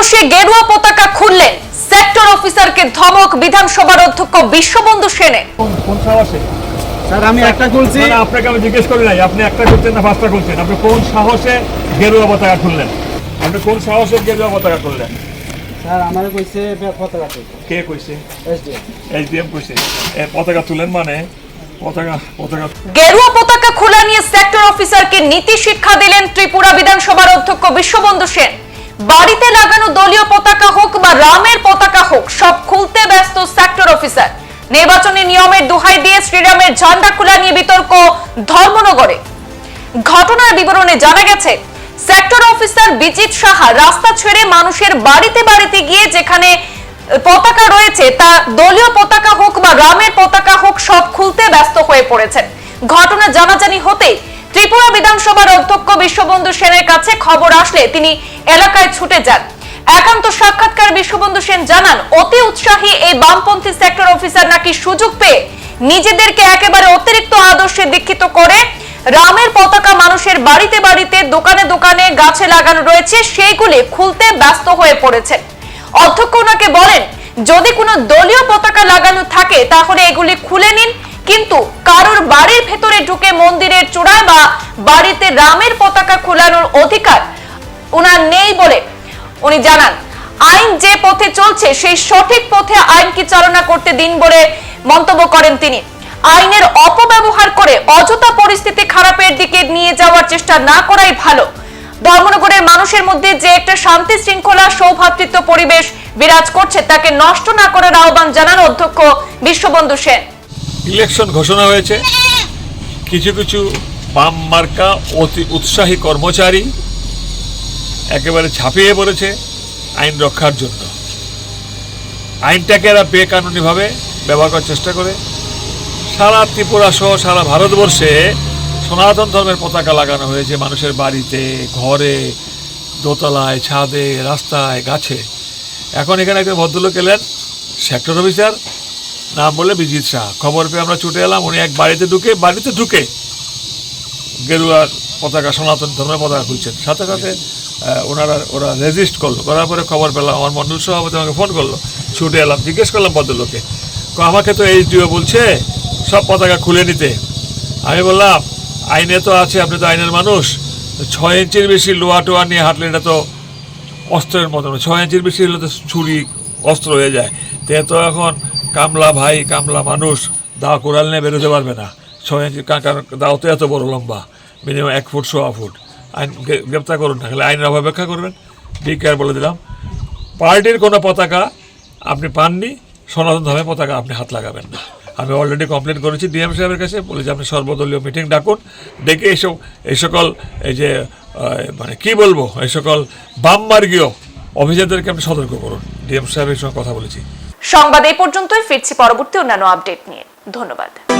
সাহসে গেরুয়া পতাকা খুললেন সেক্টর অফিসারকে ধমক বিধানসভার অধ্যক্ষ বিশ্ববন্ধু সেনে কোন কোন সাহসে? স্যার আমি একটা খুলছি। না, না, আপনাকে আমি জিজ্ঞেস করি নাই আপনি একটা করছেন না পাঁচটা করছেন আপনি কোন সাহসে গেরুয়া পতাকা খুললেন? আপনি কোন সাহসে গেরুয়া পতাকা খুললেন? স্যার আমার কইছে পতাকা কে কইছে? এসডিএম। এইচডিএম কইছে। এ, পতাকা তুলেন মানে? পতাকা পতাকা গেরুয়া পতাকা খোলা নিয়ে সেক্টর অফিসারকে নীতি শিক্ষা দিলেন ত্রিপুরা বিধানসভার অধ্যক্ষ বিশ্ববন্ধু সেন। বাড়িতে লাগানো দলীয় পতাকা হোক বা রামের পতাকা হোক, সব খুলতে ব্যস্ত সেক্টর অফিসার নির্বাচনী নিয়মের দোহাই দিয়ে শ্রীরামের ঝান্ডা খোলা নিয়ে বিতর্ক ধর্মনগরে। ঘটনার বিবরণে জানা গেছে সেক্টর অফিসার বিজিত সাহা রাস্তা ছেড়ে মানুষের বাড়িতে বাড়িতে গিয়ে যেখানে পতাকা রয়েছে, তা দলীয় পতাকা হোক বা রামের পতাকা হোক, সব খুলতে ব্যস্ত হয়ে পড়েছেন। ঘটনা জানাজানি হতেই ত্রিপুরা বিধানসভার অধ্যক্ষ বিশ্ববন্ধু সেনের কাছে খবর আসলে তিনি এলাকায় ছুটে যান। একান্ত সাক্ষাৎকার বিশ্ববন্ধু সেন জানান, অতি উৎসাহী এই বামপন্থী সেক্টর অফিসার নাকি সুযোগ পেয়ে নিজেদেরকে একেবারে অতিরিক্ত আদর্শে দীক্ষিত করে রামের পতাকা মানুষের বাড়িতে বাড়িতে, দোকানে দোকানে গাছে লাগানো রয়েছে, সেইগুলি খুলতে ব্যস্ত হয়ে পড়েছে অধ্যক্ষ ওনাকে বলেন, যদি কোনো দলীয় পতাকা লাগানো থাকে, তাহলে এগুলি খুলে নিন, কিন্তু কারোর বাড়ির ভেতরে ঢুকে মন্দিরের চূড়ায় বা বাড়িতে রামের পতাকা খোলানোর অধিকার ওনার নেই বলে উনি জানান। আইন যে পথে চলছে, সেই সঠিক পথে আইনকে চালনা করতে দিন বলে মন্তব্য করেন তিনি। আইনের অপব্যবহার করে অযথা পরিস্থিতি খারাপের দিকে নিয়ে যাওয়ার চেষ্টা না করাই ভালো। ধর্মনগরের মানুষের মধ্যে যে একটা শান্তি শৃঙ্খলা, সৌভাতৃত্ব পরিবেশ বিরাজ করছে, তাকে নষ্ট না করার আহ্বান জানান অধ্যক্ষ বিশ্ববন্ধু সেন। ইলেকশন ঘোষণা হয়েছে। কিছু কিছু বাম মার্কা অতি উৎসাহী কর্মচারী একেবারে ছাপিয়ে পড়েছে আইন রক্ষার জন্য। আইনটাকে এরা বেকানুনিভাবে ব্যবহার করার চেষ্টা করে। সারা ত্রিপুরা সহ সারা ভারতবর্ষে সনাতন ধর্মের পতাকা লাগানো হয়েছে মানুষের বাড়িতে, ঘরে, দোতলায়, ছাদে, রাস্তায়, গাছে। এখন এখানে একজন ভদ্রলোক এলেন সেক্টর অফিসার নাম বলে বিজিত শাহ। খবর পেয়ে আমরা ছুটে এলাম, উনি এক বাড়িতে ঢুকে বাড়িতে ঢুকে গেরুয়ার পতাকা, সনাতন ধর্মের পতাকা খুলছেন। সাথে সাথে ওনারা, ওরা রেজিস্ট করল। করার পরে খবর পেলাম, আমার মন্ডল সভাপতি আমাকে ফোন করল। ছুটে এলাম, জিজ্ঞেস করলাম ভদ্রলোকে আমাকে তো এইচডিও বলছে, সব পতাকা খুলে নিতে। আমি বললাম, আইনে তো আছে, আপনি তো আইনের মানুষ। ছয় ইঞ্চির বেশি লোহা টোয়া নিয়ে হাঁটলে এটা তো অস্ত্রের মতো না। ছয় ইঞ্চির বেশি হলে তো ছুরি অস্ত্র হয়ে যায়। তে তো এখন কামলা ভাই, কামলা মানুষ দা কোরাল নিয়ে বেরোতে পারবে না। ছয় ইঞ্চি, কারণ দাও তো এত বড় লম্বা মিনিমাম এক ফুট, সোয়া ফুট। আইন গ্রে- গ্রেপ্তার করুন না আইনের অপেক্ষা করবেন। ডিকেআর বলে দিলাম। পার্টির কোনো পতাকা আপনি পাননি, সনাতন ধর্মের পতাকা আপনি হাত লাগাবেন না। আমি অলরেডি কমপ্লেন করেছি ডিএম সাহেবের কাছে, বলেছি আপনি সর্বদলীয় মিটিং ডাকুন, ডেকে এইসব এই সকল এই যে মানে কি বলব, এই সকল বামমার্গীয় অফিসারদেরকে আপনি সতর্ক করুন। ডিএম সাহেবের সঙ্গে কথা বলেছি। সংবাদ এই পর্যন্তই, ফিরছি পরবর্তী অন্যান্য আপডেট নিয়ে। ধন্যবাদ।